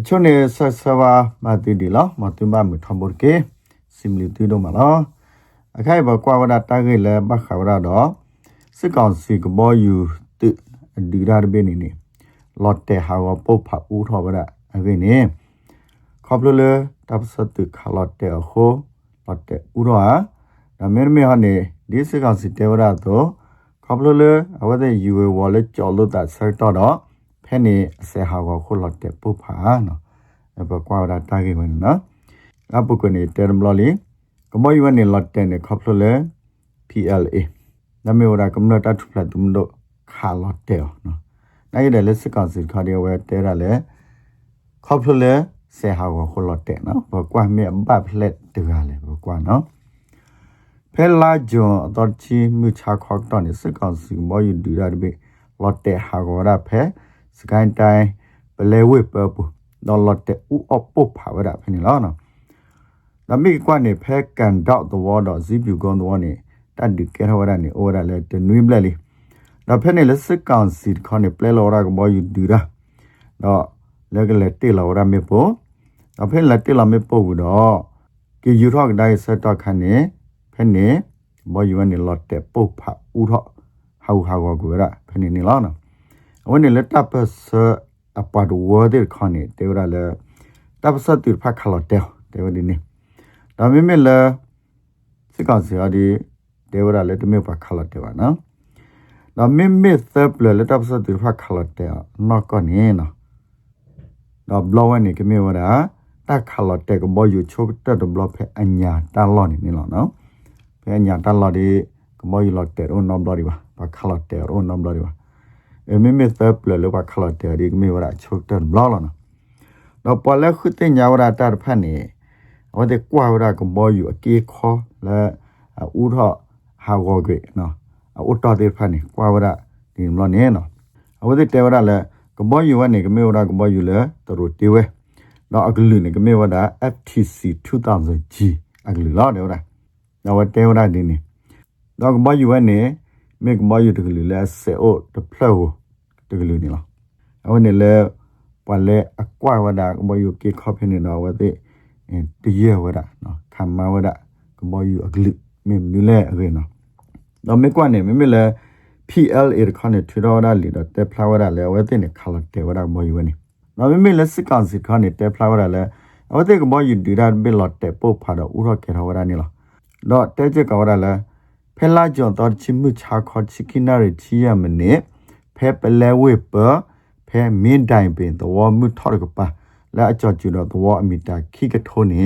အချို့နေဆက်ဆဘာမတီဒီလောမတူမမထဘောကေစင်လီတီဒိုမလောအခိုင်ဘကွာဝဒတာဂေလဘခဝရတော့စစ်ကောင်စီကဘောယူတိဒီရာဘေနေနေလော်တေဟာဝပုတ်ဖာဦးထောဘရအဝိနေခေါပလလတပ်စတုခလော်တေခိုလော်တေဦးရောဒါမဲမဲဟာနေဒီစစ်ကောင်စီတေဝရတော့ခေါပလလအဝဒေယူဝော်လေကျော်လို့တာဆက်တော့ ဖဲနေအစေဟာကိုခုလော်တေပုတ်ဖာနော်အဘကွာဝဒတာဂေမနော်အပုကနေတေရမလော်လီကမောယဝနေလော်တေနေခေါပလလ PLA နမေဝရကမ္နတာထုဖလာတုမဒခါလော့တဲနော်နိုင်ရလက်စကောင်စီခါဒီဝဲတဲရလေခေါပလလေဆေဟာဝခလော့တဲနော်ဘကွာမြေဘပ်လက်တကလေဘကွာနော်ဖဲလာဂျွန်အတော်ချီမြချခေါက်တော့နေစကောင်စီမောယူဒူရဘေလော့တဲဟာဂောရဖဲ စကိုင်းတိုင်းပလဲဝေပပူတော့လော့တဲဥအပုတ်ဖာဝရဖဲနေလောနော်ဒါမိကွာနေဖဲကန်တော့တဝတော့ဇီပြူကွန်တော့နေတတ်ဒီကဲဟောရနေဩရလေတနွေးပလက်လီဒါဖဲနေလက်စကောင်စီခေါနေပလဲလောရကဘောယူဒူရာတော့လက်ကလက်တေလောရမေပေါ်ဒါဖဲလက်တေလောမေပေါ်ဘူးတော့ကေယူထောက်ဒိုင်ဆက်တော့ခနေဖဲနေဘောယူနေလော့တဲ့ပုတ်ဖာဦးထောက်ဟောက်ဟာကောကူရဖဲနေနေလောနော် အဝင်နေလက်တပ်ပစအပတ်ဝဒ်ခေါနေတေရလေတပ်ပစတူဖခလော့တဲ့တေဝဒီနေဒါမေမေလေစကောင်စီအဒီဒေဝရလက်တမေပါခလတ်တယ်ပါနော်။တော့မင်းမစ်သပ်လေလက်တပ်စတူဖခလတ်တယ်နော်ကနေနော်။တော့ဘလောဝနေကမေဝရတက်ခလတ်တဲ့ကဘောယူချုပ်တက်ဘလောဖဲအညာတန်လော့နေနေလောနော်။ဖဲအညာတန်လော့ဒီကဘောယူလော့တဲ့ရောနော်ဘလောဒီပါပါခလတ်တဲ့ရောနော်ဘလောဒီပါ။ အမင်းမစ်သပ်လေလောပါခလတ်တဲ့ဒီကမေဝရချုပ်တက်ဘလောလောနော်။တော့ပေါ်လက်ခုတင်ညာဝရတာဖက်နေဝတဲ့ကွာဝရကဘောယူအကေခေါ်လဲဦးထော့ဟာဂောဂေနော်အတတေဖာနေကွာဝရဒီမလို့နေနော်အဝဒတေဝရလဲကဘောယူဝနေကမေဝရကဘောယူလဲတရတေဝဲနော်အကလူနေကမေဝရ FTC 2000G အကလူလာတယ်ဝရနော်ဝတေဝရဒီနေနော်ကဘောယူဝနေ မေကဘောယူတကလူလဲဆေအိုတဖလောတကလူနေလားအဝနေလဲပလဲအကွာဝဒကဘောယူကေခေါဖနေနော်ဝတဲ့တရဝဒနော်ခမဝဒကဘောယူအကလူမေနူလဲအကေနော်တော့မေကွနဲ့မေမေလဲ PLA ရခနဲ့ထရဝရလီတော့တက်ဖလာဝရလဲဝဲတဲ့နေခလတဲ့ဝရမောယူနေနော်မေမေလဲစကန်စီခနဲ့တက်ဖလာဝရလဲအဝတဲ့ကမောယူဒီရဘီလော့တဲ့ပုတ်ဖာတော့ဥရကေရဝရနေလားတော့တဲချက်ကဝရလဲ ဖဲလာကြောင့်တော့ချီမှုချာခေါ်ချီကိနာရချီယမနေဖဲပလဲဝေပဖဲမင်းတိုင်ပင်တော့မှုထော်ကပါလာအကြောကျတော့တော့အမီတာခိကထိုးနေ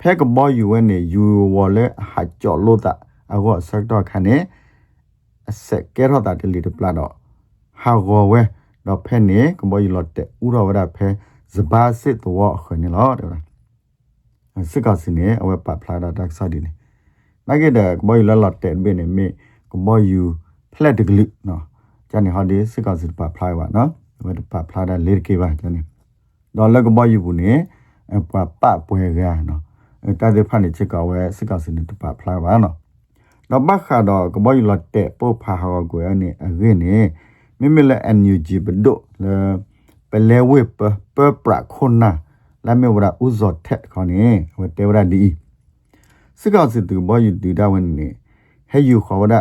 ဖဲကမောယူဝဲနေယူဝလဲဟာကြော်လို့တာအခုဆက်တော့ခနဲ့အဆက်ကဲရတာတလီတပလာတော့ဟာဂောဝဲတော့ဖဲနေကမောယူလို့တဲ့ဥတော်ဝရဖဲဇဘာစစ်တော့ခနေလို့တဲ့စစ်ကစင်းနေအဝဲပပလာတာတက်ဆာဒီနေ နိုင်ကြတဲ့ကမောယူလလတ်တဲ့ဘင်းနေမေကမောယူဖလက်တကလိနော်ကျန်နေဟာဒီစစ်ကစပပလာပါနော်ဝဲပပလာတာလေကေပါကျန်နေတော့လကမောယူဘူးနေပပပွဲကနော်တာတဲ့ဖာနေချက်ကဝဲစစ်ကစင်းတပပလာပါနော်တော့ဘခါတော့ကဘောယူလတဲ့ပို့ဖာဟောကိုရနေအရင်းနေမိမိလည်း NUG ဘဒိုလေပလဲဝေပပပရခွန်နာလာမေဝရဥဇော်ထက်ခေါနေဝတေဝရဒီ စကောက်စစ်သူဘောယူဒီဒါဝန်နေဟဲယူခေါ်ဝရ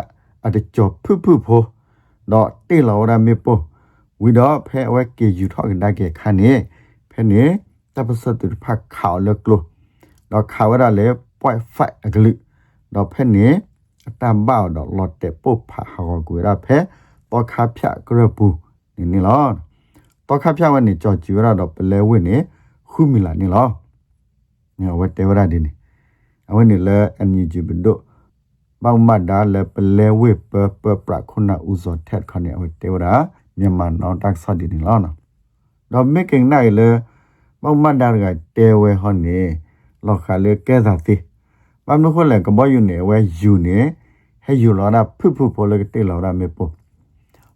အတကြောဖုဖုဖိုတော့တေလောရမေပိုဝီတော့ဖဲဝဲကေယူထောက်ဒါကေခါနေဖဲနေတပစတူဖက်ခေါလကလိုတော့ခါဝရလေပွိုင်ဖိုက်အကလူတော့ဖဲနေအတမ်ဘောက်တော့လော်တက်ပုတ်ဖာဟာကိုရဖဲတော့ခါဖြတ်ကရဘူးနင်းနီလောတော့ခါဖြတ်ဝနေကြောကြူရတော့ပလဲဝင်းနေခုမီလာနီလောညဝတ်တေဝရဒီနေ အဝနေလဲအန်ယူဂျီဘဒိုဘောင်မဒါလဲပလဲဝေပပပရခုနာဥဇောထက်ခနေဝတေဝရမြန်မာနော်တက်ဆော့ဒီနီလောနော်တော့မေကင်းနိုင်လဲဘောင်မဒါကတဲဝဲဟောနေလောက်ခါလေကဲသာတိပမ်နခွလဲကဘောယူနေဝဲယူနေဟဲယူလာတာဖုဖုပေါ်လေတေလာရမေပေါ်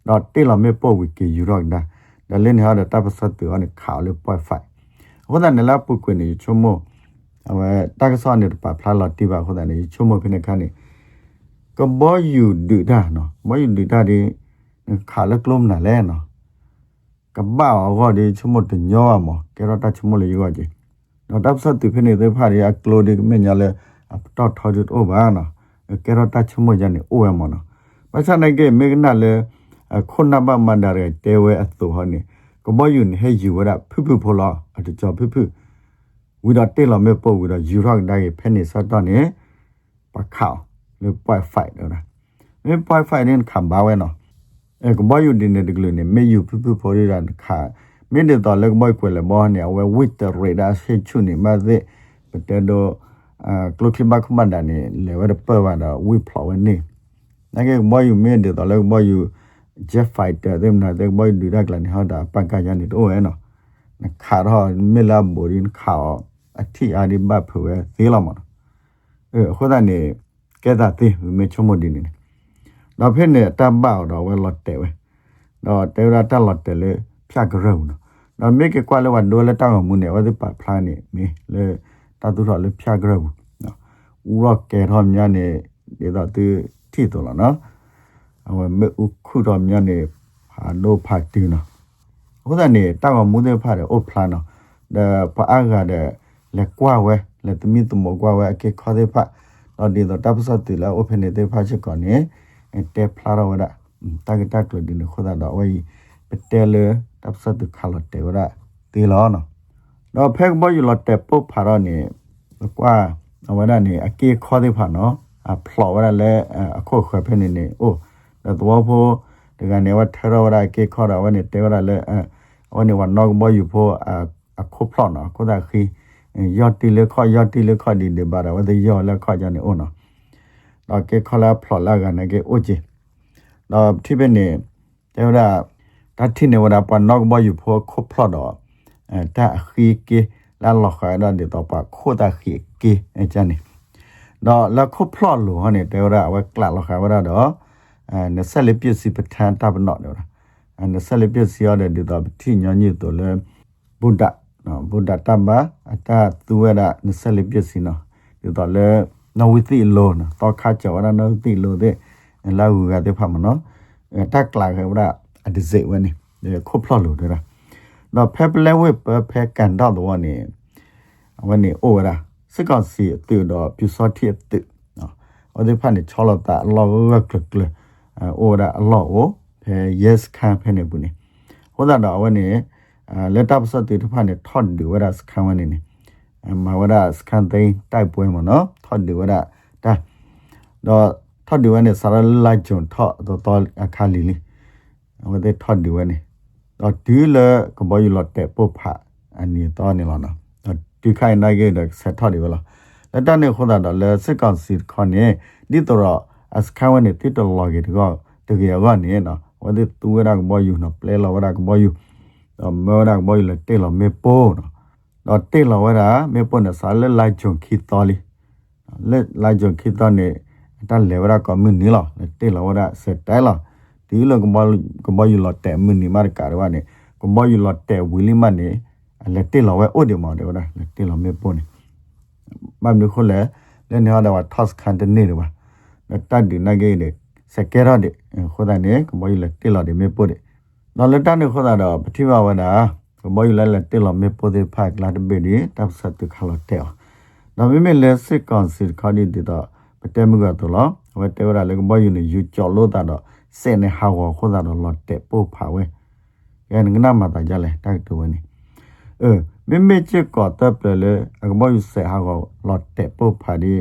တော့တေလာမေပေါ်ဝီကေယူတော့ဒါဒါလင်းဟာတာပစတ်တူအနေခါလေပွိုင်ဖိုင်ဟိုဒါနလာပုကွနေချုံမ အဝဲတက္ကဆောနေပဖလာလာတိပါဟိုဒါနေချုံမဖိနေခါနေကဘောယူဒူဒါနော်ဘောယူဒူဒါဒီခါလေကလုံးနာလဲနော်က ba go de chumo de nyo mo ke ro ta chumo le yo ji no tap sa tu phine de pha ya klo de me nya le to tho ju o ba no ke ro ta chumo ja ne o ya mo no ba sa na ke me na le khon na ba man da re te we a tu ho ni ko mo yu ni he yu wa phu phu pho la a de jo phu phu ဝီ ဒတေလမေပိုဝီဒယူရောက်ဒိုင်ဖဲနေစတော့နေပခောက်လေပွိုင်ဖိုက်တော့မေပွိုင်ဖိုက်နေခံပါဝဲနော်အဲကဘယူဒီနေတကလူနေမေယူပပပေါ်ရန်ခါမင်းတော့လက်ဘွိုင်ကွယ်လေဘောနေဝဲဝစ်တရေဒါဆေချူနေမသေပတဲတော့အာကလုခိဘခမန်ဒနေလေဝဲပဝါဒဝိဖလောဝနေနကေဘယူမင်းတော့လက်ဘယူဂျက်ဖိုက်တာဒမ်နာတဲ့ဘယူဒီရကလန်ဟာတာပန်ကကြနေတော့အဲနော်ခါတော့မေလာဘောရင်ခါ အထီအာဒီဘဖွယ်သေးလာမှာအဲခုဒနေကဲတာသေးမေချုံမဒီနေတော့ဖိနေတဘောက်တော့ဝဲလော့တဲဝဲတော့တဲရတက်လော့တဲလေဖြတ်ကြရုံနော်တော့မေကကွာလဝဒိုလတောင်းမှုနေဝဲဒီပါဖလာနေမေလေတတူတော့လေဖြတ်ကြရုံနော်ဦးရော့ကဲတော့မြနေဒီတော့သူထိတော်လားနော်အဝဲမေခုတော့မြနေဟာနိုဖတ်တီနော်ခုဒနေတောင်းမှုနေဖတ်တယ်အိုဖလာနော်ဒါပါအားကတဲ့ လေကွာဝဲလေတမီတမောကွာဝဲအကေခေါ်တဲ့ဖတ်တော့ဒီတော့တပ်စတ်တီလာ open တဲ့ဖတ်ချက်ကောနေတေဖလာရဝဒတာဂတက်လို့ဒီနခေါ်တော့ဝဲပတဲလေတပ်စတ်တခါလတဲ့ဝဒတီလောနော်တော့ဖက်ဘောယူလတဲ့ပုတ်ဖာရနေကွာဝဒနေအကေခေါ်တဲ့ဖတ်နော်အဖလောဝဒလေအခုခွဲဖနေနေအိုတော့ဘောဖို့ဒီကနေဝထရဝဒကေခေါ်တာဝနေတေဝဒလေအဝနေဝနော်ဘောယူဖို့အခုဖလောနော်ကိုဒါခီ ยอดตีเลยข้อยอดตีเลยข้อดีเดบาราว่าจะยอดแล้วข้อจะเนี่ยโอ้เนาะเราเกข้อละพลอตละกันนะเกโอจิเราที่เป็นเนี่ยแต่ว่าถ้าที่ในเวลาปานอกบ่อยู่พวกคบพลอดอ่ะเออถ้าขีเกแล้วหลอกขายได้เดี๋ยวต่อปากโคตรขีเกไอ้จ้าเนี่ยเราแล้วคบพลอดหลัวเนี่ยแต่ว่าว่ากล้าหลอกขายว่าได้เด้อเออเนี่ยเสร็จเลยเปียสิประธานตาบนเนาะเดี๋ยวนะอันเสร็จเลยเปียสิเอาเดี๋ยวต่อที่ญาญ์อยู่ตัวเลยบุญดา နော်ဗုဒ္ဓတမ္ပါအတသူဝရ24ပြည့်စီနော်ဒီတော့လေနဝိတိလောနော်တော့ခါကြောရနဝိတိလောတဲ့လာဟုကတဲ့ဖတ်မနော်တက်လာခဲ့ဗရအဒဇေဝနေခုဖလော်လို့တဲ့တော့ဖက်ပလဲဝစ်ဖက်ကန်တော့တော့နေဝနေအိုရာစကောစီတူတော့ပြစောတိတူနော်အဒီဖန်နေချောလတာလောကကကလအိုရာအလောဖဲ yes ခံဖဲနေဘူးနေဟောတာတော့ဝနေ လက်တပ်စတဲ့တဖာနဲ့ထော့ဒီဝရစခံဝနေနေမဝရစခံတဲ့တိုက်ပွဲမနော်ထော့ဒီဝရဒါတော့ထော့ဒီဝနဲ့ဆာရလိုက်ဂျွန်ထော့တော့တော့အခါလီလီဝတဲ့ထော့ဒီဝနဲ့တော့ဒီလေကဘယူလတ်တဲ့ပုဖာအနီတော့နေလားနော်ဒီခိုင်နိုင်ခဲ့တဲ့ဆက်ထော့ဒီဝလားလက်တနဲ့ခေါ်တာတော့လက်စစ်ကောင်စီခေါနေဒီတော့အစခံဝနဲ့တိတော်လော်ကြီးတော့တကယ်ကနေနော်ဝတဲ့သူဝရကဘယူနော်ပလဲလောဝရကဘယူ မောရာဘောလတေလမေပိုနော်တေလဝရာမေပိုနဆာလလိုက်ဂျုံခိတော်လီလက်လိုက်ဂျုံခိတော်နေတလေဝရာကမင်းနီလာတေလဝရာစက်တိုင်လာဒီလကမကမယူလတဲ့မင်းနီမာကာရဝနေကမယူလတဲ့ဝီလီမနေလက်တေလဝဲအိုဒီမော်ဒေဝရာလက်တေလမေပိုနေမမ်နခုလေလည်းနေရတော့ task ခံတဲ့နေတော့တတ်ဒီနဂေးနေစကဲရတဲ့ခိုးတဲ့နေကမယူလက်တေလဒီမေပိုတဲ့ နော်လက်တနေခေါ်တာတော့ပတိမဝနာမောယူလက်လက်တေလမေပိုဒေဖိုက်လာတဘေဒီတပ်စတ်တခါလတဲနော်မိမေလက်စစ်ကောင်စီခါဒီတတော့ပတဲမှုကတော့လောဝတဲဝရလေမောယူနေယူကြော်လို့တာတော့စင်နေဟာဝခေါ်တာတော့လော်တဲပို့ဖာဝဲအဲငနာမတာကြလဲတိုက်တူဝနေเออမိမေချစ်ကောတပ်ပလေအကမောယူဆေဟာကောလော်တဲပို့ဖာဒီ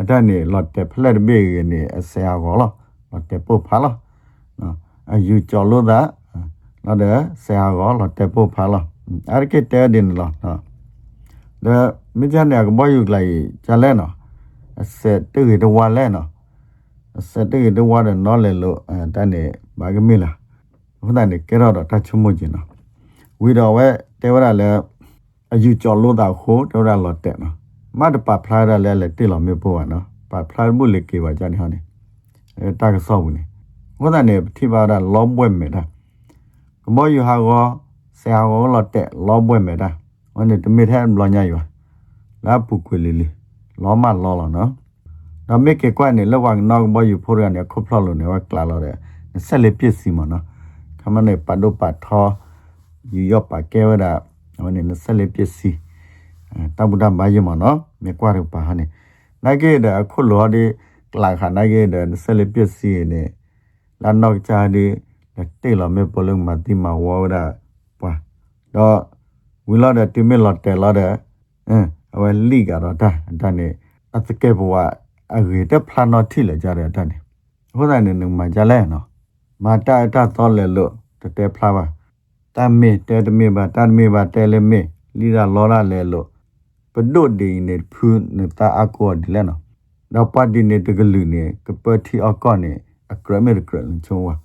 အတနေလော်တဲဖလက်ဘေကနေအဆေဟာကောလောလော်တဲပို့ဖာလောနော်အယူကြော်လို့တာ နော်တဲ့ဆရာကလောတက်ဖို့ဖာလားအဲ့ကတဲတင်လားနော်ဒါမကြတဲ့ကဘယူလိုက်ကြလဲနော်အစက်တူတဝါလဲနော်အစက်တူတဝါတဲ့နော်လေလို့အဲတန်းနေဘာကမေးလားဟိုတန်းနေကဲတော့တချမှုကျင်နော်ဝီတော်ဝဲတဲဝရလဲအယူကြော်လို့တာခိုးတော်ရလောတက်နော်မတ်ပါဖလာရလဲလဲတိလောမေပေါ်နော်ပါဖလာမှုလေကေပါကြနေဟောနေအဲတာကဆောက်ဘူးနေဟိုတန်းနေထိပါတာလောဘွဲ့မဲ့တာ မောယူဟာကိုဆရာကိုလော်တက်လောပွဲမဲ့တာဝန်နေတမိထဲလောညာယူလာပုကွေလီလီလောမလောလောနော်ဒါမေကေကွနေလောဝနောက်မောယူဖိုရနေခုဖလော်လို့နေဝကလာလောတဲ့ဆက်လက်ပြစ်စီမနော်ခမနေပဒုပတ်ထောယူရော့ပါကဲဝဒါဟိုနေနဆက်လေးပစ္စည်းတဘူဒဘာယမနော်မေကွာရပါဟနေနိုင်ကေတဲ့အခုလော်ဒီလာခနိုင်ကေတဲ့နဆက်လေးပစ္စည်းနေလာနောက်ချာဒီ တေလမေပလုံမတိမဝဝဒါပွာတော့ဝီလာတဲ့တိမေလော်တဲလာတဲ့အင်းအဝဲလိကတော့ဒါဒါနေအတကဲဘဝအရေတဲ့ဖလာနော်ထိလေကြတဲ့ဒါနေဟိုတိုင်းနေမှာကြလဲနော်မာတာတာတော့လေလို့တဲဖလာပါတမေတဲတမေပါတမေပါတဲလေမေလီရာလောလာလေလို့ပဒုတ်ဒီနေဖူးနေတာအကောဒီလဲနော်တော့ပတ်ဒီနေတကလူနေကပတိအကောနေအကရမေကရလချုံဝါ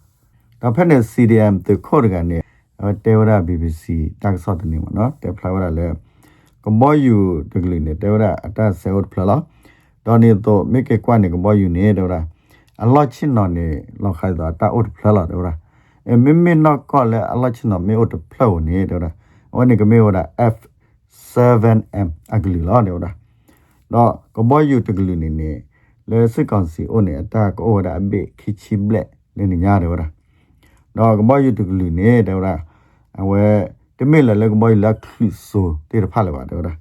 တော့ဖက်နေ CDM တခေါ်ရကနေတေဝရ BBC တက်ဆော့တနေမနော်တေဖလာဝရလဲကမောယူတကလူနေတေဝရအတဆေဝတ်ဖလာလာတော့နေတော့မိကေကွာနေကမောယူနေတော့အလောချင်းနော်နေလောက်ခိုင်တာတာအုတ်ဖလာလာတော့အမမနော့ကောလေအလောချင်းနော်မေအုတ်ဖလောနေတော့ဝနေကမေဝရ F 7M အကလီလာနေတော့တော့ကမောယူတကလူနေနေလေစစ်ကောင်စီအိုနေအတာကိုဝရအဘေခိချိဘလက်နေနေညာတော့ တော့ကမောယူတကလူနေတော့လားအဝဲတမိလလကမောယူလက်ခီဆိုတေဖလာပါတော့လား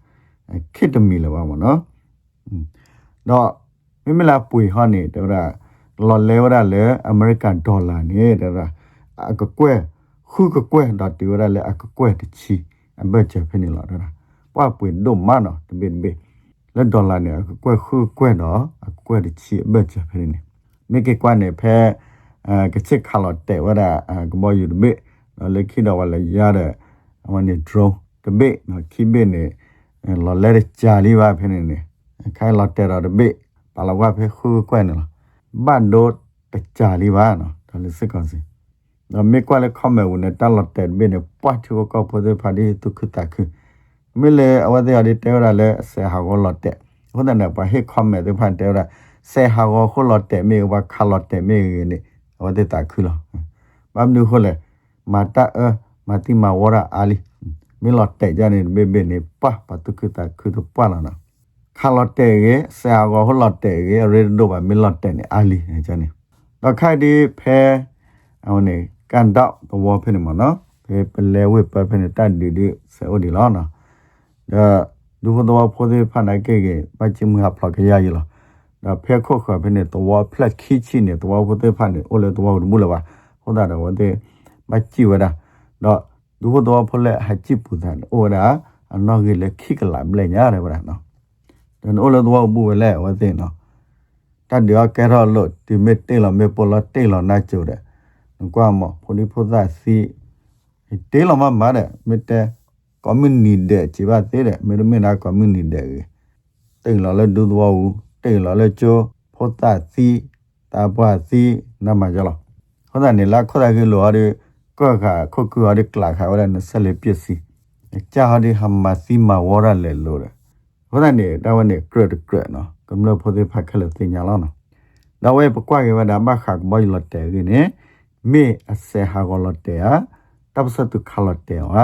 ခစ်တမိလပါမနော်တော့မိမလာပွေဟောနေတော့လားလော်လဲဝရလဲအမေရိကန်ဒေါ်လာနေတော့လားအကကွဲခုကကွဲတော့တေဝရလဲအကကွဲတချီအဘချက်ဖနေလာတော့လားပွားပွေဒုံမနော်တမိမိလက်ဒေါ်လာနေအကကွဲခုကွဲတော့အကကွဲတချီအဘချက်ဖနေမိကေကွာနေဖဲ အဲကချစ်ခါလော်တဲ့ဝရကမောယူဒဘေလေခိတော့ဝလေရတဲ့အမနေ drone တဘေနော်ခိဘေနေလော်လဲကြာလေးပါဖိနေနေခိုင်လော်တဲ့တော့တဘေပါလာဝဖဲခုကွဲနေလားဘန်ဒိုတကြာလေးပါနော်ဒါလည်းစစ်ကောင်စီတော့မေကွာလေခမဲဝင်တလတ်တဲ့ဘင်းနဲ့ပွားချေကောပေါ်တဲ့ဖာဒီတုခတခုမေလေအဝတဲ့ရတဲ့ရလဲဆေဟာကိုလတ်တဲ့ဟိုတဲ့နဲ့ပါဟေခမဲတဲ့ဖန်တဲ့ရဆေဟာကိုခိုလတ်တဲ့မေဝခလတ်တဲ့မေနေအ ဝတဲ့တခုလားဘာမလို့ခိုလေမာတာအမာတိမာဝရအာလီမေလတ်တဲ့ကြနေဘေဘေနေပါပတုခတခုတော့ပါလာနော်ခလတ်တဲ့ရဲ့ဆေဟာကိုခိုလတ်တဲ့ရဲ့ရေဒိုဘာမေလတ်တဲ့နေအာလီကြနေတော့ခိုင်ဒီဖဲအဝနေကန်တော့ဘောဖိနေမနော်ဖေပလဲဝေပဖိနေတတ်ဒီဒီစေအိုဒီလာနော်ဒါဒုဘတော်ဖိုဒီဖနာကေကေပချိမဟာဖလကရရလာ ဒါဖေခုခဖိနေတော့ဖလက်ခီချီနေတော့ဖိုဒီဖနေအိုလေတော့မူလပါဟောတာတော့ဝတဲ့မချိဝဒါတော့ဒုဘတော်ဖလက်ဟချိပူဒန်အိုဒါအနော်ကြီးလေခိကလာမလဲညာတယ်ဗျာနော်ဒါအိုလေတော့ဘူးလေဝတဲ့နော်တတ်ဒီကဲရောလို့ဒီမစ်တေလာမေပေါ်လာတေလာနာချိုတဲ့ကွာမဖိုဒီဖိုသာစီတေးလမမတဲ့မတဲ့ကွန်မြူနီတဲ့ချိပါသေးတဲ့မေရမနာကွန်မြူနီတဲ့တိတ်လာလဲဒူသွားဘူး တိတ်လာလဲချိုဖိုသာစီတာပွားစီနမကြလားဟောတာနေလာခေါ်တာကလောရကောခါခုတ်ကူရကလာခါဝရနဆက်လေပစ္စည်းကြာဟာဒီဟမ္မာစီမဝရလဲလို့ရဟောတာနေတာဝနေကရတ်ကရတ်နော်ကမ္လဖိုဒီဖက်ခလတင်ညာလားနော်တော့ဝဲပကွာကဝဒါမခါကဘိုင်လတ်တဲ့ကနေမေအစေဟာဂလတေယာတပ်စတုခလတေဝါ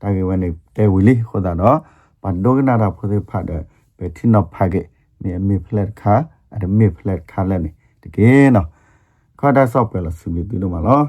တာကေဝနေတေဝီလီခေါ်တာတော့ပဒိုဂနာရာဖိုဒီဖတ်တဲ့ဘယ်တိနဖာကေ မေမေဖလက်ခါအဲ့မေဖလက်ခါလည်းနေတကယ်နော်ခေါ်တာဆော့ပဲလားစုပြီးတူလို့မလား